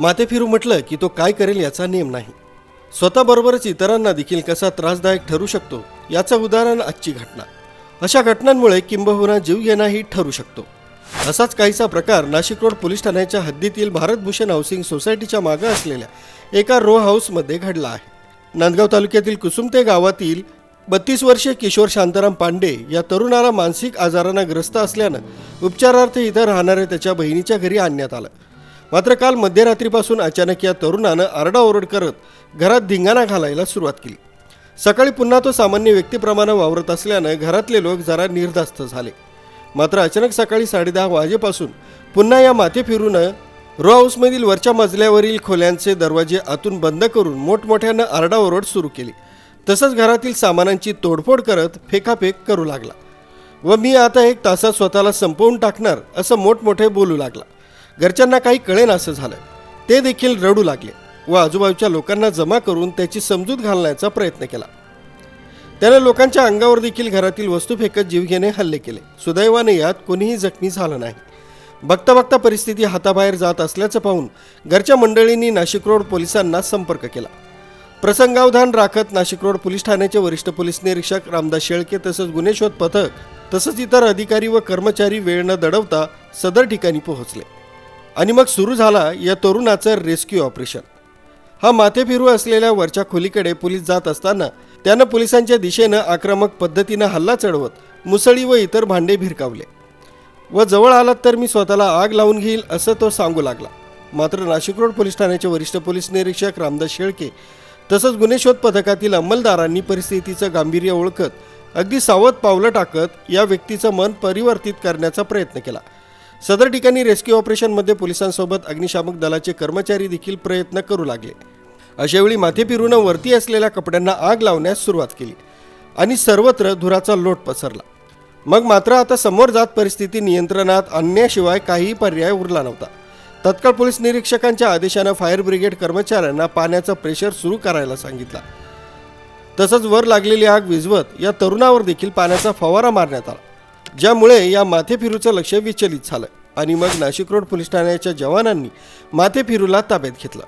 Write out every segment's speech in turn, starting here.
माथेफिरू म्हटलं की तो काय करेल याचा नेम नाही. स्वतःबरोबरच इतरांना देखील कसा त्रासदायक ठरू शकतो याचं उदाहरण आजची घटना. अशा घटनांमुळे किंबहुना जीव घेणाही ठरू शकतो. असाच काहीसा प्रकार नाशिक रोड पोलीस ठाण्याच्या हद्दीतील भारतभूषण हाऊसिंग सोसायटीच्या मागे असलेल्या एका रो हाऊसमध्ये घडला आहे. नांदगाव तालुक्यातील कुसुमते गावातील बत्तीस वर्षीय किशोर शांताराम पांडे या तरुणाला मानसिक आजारानं ग्रस्त असल्यानं उपचारार्थ इथं राहणाऱ्या त्याच्या बहिणीच्या घरी आणण्यात आलं. मात्र काल मध्यरात्रीपासून अचानक या तरुणानं आरडाओरड करत घरात धिंगाणा घालायला सुरुवात केली. सकाळी पुन्हा तो सामान्य व्यक्तीप्रमाणे वावरत असल्यानं घरातले लोक जरा निर्धास्त झाले. मात्र अचानक सकाळी साडेदहा वाजेपासून पुन्हा या माथे फिरून रो हाऊसमधील वरच्या मजल्यावरील खोल्यांचे दरवाजे आतून बंद करून मोठमोठ्यानं आरडाओरड सुरू केली. तसंच घरातील सामानांची तोडफोड करत फेकाफेक करू लागला. व मी आता एक तासात स्वतःला संपवून टाकणार असं मोठमोठे बोलू लागला. घरच्यांना काही कळेन असं झालं. ते देखील रडू लागले व आजूबाजूच्या लोकांना जमा करून त्याची समजूत घालण्याचा प्रयत्न केला. त्याने लोकांच्या अंगावर देखील घरातील वस्तू फेकत जीवघेणे हल्ले केले. सुदैवाने यात कोणीही जखमी झालं नाही. बघता बघता परिस्थिती हाताबाहेर जात असल्याचं पाहून घरच्या मंडळींनी नाशिक रोड पोलिसांना संपर्क केला. प्रसंगावधान राखत नाशिक रोड पोलीस ठाण्याचे वरिष्ठ पोलीस निरीक्षक रामदास शेळके तसंच गुन्हे शोध पथक तसंच इतर अधिकारी व कर्मचारी वेळ न दडवता सदर ठिकाणी पोहोचले. आणि मग सुरू झाला या तरुणाचं रेस्क्यू ऑपरेशन. हा माथे फिरू असलेल्या वरच्या खोलीकडे पोलीस जात असताना त्यानं पोलिसांच्या दिशेनं आक्रमक पद्धतीनं हल्ला चढवत मुसळी व इतर भांडे भिरकावले. व जवळ आलात तर मी स्वतःला आग लावून घेईल असं तो सांगू लागला. मात्र नाशिक रोड पोलीस ठाण्याचे वरिष्ठ पोलीस निरीक्षक रामदास शेळके तसंच गुन्हेशोध पथकातील अंमलदारांनी परिस्थितीचं गांभीर्य ओळखत अगदी सावध पावलं टाकत या व्यक्तीचं मन परिवर्तित करण्याचा प्रयत्न केला. सदर ठिकाणी रेस्क्यू ऑपरेशनमध्ये पोलिसांसोबत अग्निशामक दलाचे कर्मचारी देखील प्रयत्न करू लागले. अशावेळी माथे फिरून वरती असलेल्या कपड्यांना आग लावण्यास सुरुवात केली आणि सर्वत्र धुराचा लोट पसरला. मग मात्र आता समोर जात परिस्थिती नियंत्रणात आणण्याशिवाय काहीही पर्याय उरला नव्हता. तत्काळ पोलीस निरीक्षकांच्या आदेशानं फायर ब्रिगेड कर्मचाऱ्यांना पाण्याचा प्रेशर सुरू करायला सांगितला. तसंच वर लागलेली आग विझवत या तरुणावर देखील पाण्याचा फवारा मारण्यात आला. ज्यामुळे या माथेफिरूचं लक्ष विचलित झालं आणि मग नाशिक रोड पोलीस ठाण्याच्या जवानांनी माथेफिरूला ताब्यात घेतलं.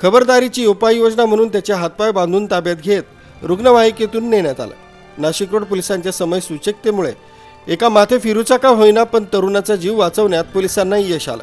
खबरदारीची उपाययोजना म्हणून त्याचे हातपाय बांधून ताब्यात घेत रुग्णवाहिकेतून नेण्यात आलं. नाशिक रोड पोलिसांच्या समय सूचकतेमुळे एका माथेफिरूचा का होईना पण तरुणाचा जीव वाचवण्यात पोलिसांना यश आलं.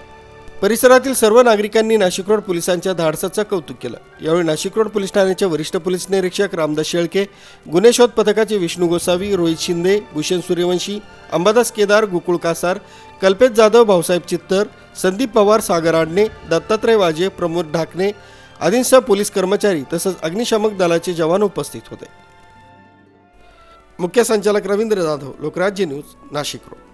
परिसरातील सर्व नागरिकांनी नाशिक रोड पोलिसांच्या धाडसाचं कौतुक केलं. यावेळी नाशिक रोड पोलीस ठाण्याचे वरिष्ठ पोलीस निरीक्षक रामदास शेळके गुन्हे शोध पथकाचे विष्णू गोसावी रोहित शिंदे भूषण सूर्यवंशी अंबादास केदार गोकुळ कासार कल्पेश जाधव भाऊसाहेब चित्तर संदीप पवार सागर आडणे दत्तात्रय वाजे प्रमोद ढाकणे आदींसह पोलीस कर्मचारी तसंच अग्निशामक दलाचे जवान उपस्थित होते. मुख्य संचालक रवींद्र जाधव लोकराज्य न्यूज नाशिक रोड